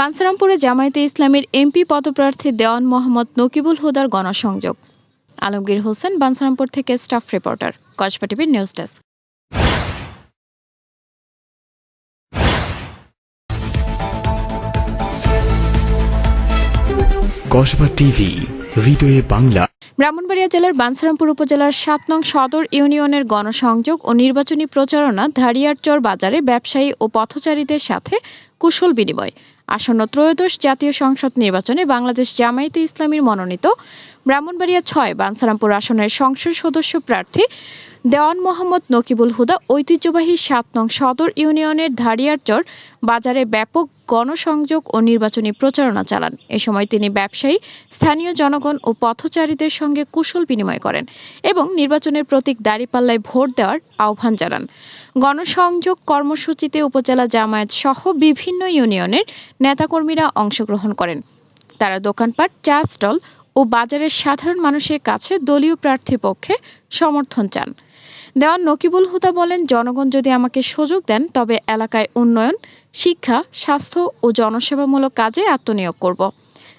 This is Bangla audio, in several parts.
বানসারামপুরে জামায়াতে ইসলামের এমপি পদপ্রার্থী দেওয়ান মোহাম্মদ নকিবুল হুদার গণসংযোগ। আলমগীর হোসেন বানসারামপুর থেকে স্টাফ রিপোর্টার কসবা টিভির নিউজ ডেস্ক। কসবা টিভি হৃদয়ে বাংলা। ব্রাহ্মণবাড়িয়া জেলার বানসারামপুর উপজেলার সাত নং সদর ইউনিয়নের গণসংযোগ ও নির্বাচনী প্রচারণা ধারিয়ারচর বাজারে ব্যবসায়ী ও পথচারীদের সাথে কুশল বিনিময়। আসন্ন ত্রয়োদশ জাতীয় সংসদ নির্বাচনে বাংলাদেশ জামায়াতে ইসলামীর মনোনীত ব্রাহ্মণবাড়িয়া ছয়, বানসারামপুর আসনের সংসদ সদস্য প্রার্থী দেওয়ান মোহাম্মদ নকিবুল হুদা ঐতিহ্যবাহী সাত নং সদর ইউনিয়নের ধারিয়ারচর বাজারে ব্যাপক গণসংযোগ ও নির্বাচনী প্রচারণা চালান। এ সময় তিনি ব্যবসায়ী, স্থানীয় জনগণ ও পথচারীদের সঙ্গে কুশল বিনিময় করেন এবং নির্বাচনের প্রতীক দাঁড়িপাল্লায় ভোট দেওয়ার আহ্বান জানান। গণসংযোগ কর্মসূচিতে উপজেলা জামায়াত সহ বিভিন্ন ইউনিয়নের নেতাকর্মীরা অংশগ্রহণ করেন। তারা দোকানপাট, চা স্টল ও বাজারের সাধারণ মানুষের কাছে দলীয় প্রার্থী পক্ষে সমর্থন চান। দেওয়ান নকিবুল হুদা বলেন, জনগণ যদি আমাকে সুযোগ দেন, তবে এলাকায় উন্নয়ন, শিক্ষা, স্বাস্থ্য ও জনসেবামূলক কাজে আত্মনিয়োগ করব।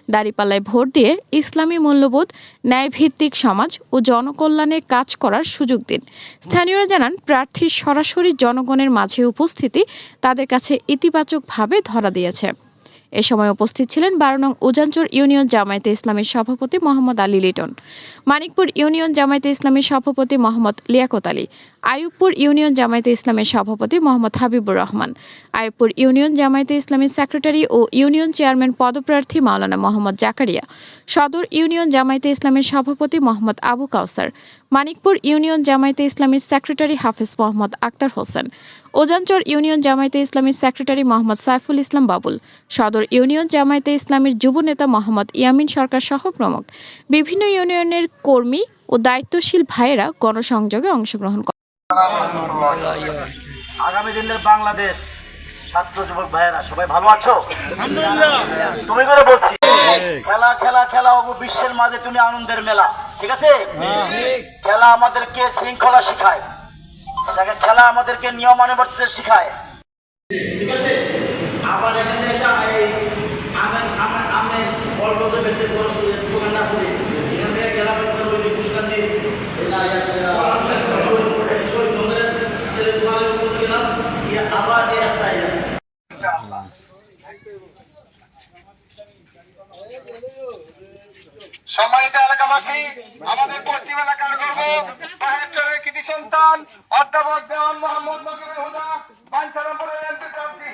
দাঁড়িপাল্লায় ভোট দিয়ে ইসলামী মূল্যবোধ, ন্যায়ভিত্তিক সমাজ ও জনকল্যাণের কাজ করার সুযোগ দিন। স্থানীয়রা জানান, প্রার্থীর সরাসরি জনগণের মাঝে উপস্থিতি তাদের কাছে ইতিবাচকভাবে ধরা দিয়েছে। এ সময় উপস্থিত ছিলেন বারো নং উজানচর ইউনিয়ন জামায়াতে ইসলামের সভাপতি মোহাম্মদ আলী লিটন, মানিকপুর ইউনিয়ন জামায়াতে ইসলামের সভাপতি মোহাম্মদ লিয়াকত আলী আইয়ুবপুর ইউনিয়ন জামায়াতে ইসলামের সভাপতি মোহাম্মদ হাবিবুর রহমান আইয়ুবপুর ইউনিয়ন জামায়াতে ইসলামের সেক্রেটারি ও ইউনিয়ন চেয়ারম্যান পদপ্রার্থী মাওলানা মোহাম্মদ জাকারিয়া, সদর ইউনিয়ন জামায়াতে ইসলামের সভাপতি মোহাম্মদ আবু কাউসার, মানিকপুর ইউনিয়ন জামায়াতে ইসলামীর সেক্রেটারি হাফিজ মোহাম্মদ আক্তার হোসেন ওজানচর ইউনিয়ন জামায়াতে ইসলামীর সেক্রেটারি মোহাম্মদ সাইফুল ইসলাম বাবুল, সদর ইউনিয়ন জামায়াতে ইসলামীর যুব নেতা মোহাম্মদ ইয়ামিন সরকার সহ প্রমুখ। বিভিন্ন ইউনিয়নের কর্মী ও দায়িত্বশীল ভাইয়েরা গণসংযোগে অংশগ্রহণ করেন আগামী দিনের বাংলাদেশ ছাত্র যুবক ভাইয়েরা সবাই ভালো আছো? তুমি করে বলছি। খেলা খেলা খেলা ও বিশ্বের মাঝে তুমি আনন্দের মেলা ঠিক আছে? খেলা আমাদেরকে শৃঙ্খলা শিখায়। খেলা আমাদেরকে নিয়মানুবর্তিতে শিখায়। ঠিক আছে। আবার এখানে এসে এই আমের আমের আমের ফল মতো বেশি বড় দোকান আছে। এখান থেকে গেলাম ওই যে পুষ্কার দিয়ে। এই না, শহীদ মন্দিরের ছেলে দোকানের উপর গেলাম। গিয়ে আবার এই রাস্তায় এলাম। সম্মানিত এলাকাবাসী আমাদের পশ্চিম এলাকার গর্ব সাহেবচরের কৃতি সন্তান অধ্যাপক দেওয়ান মোহাম্মদ নকিবুল হুদা বাঞ্ছারামপুরের এমপি প্রার্থী।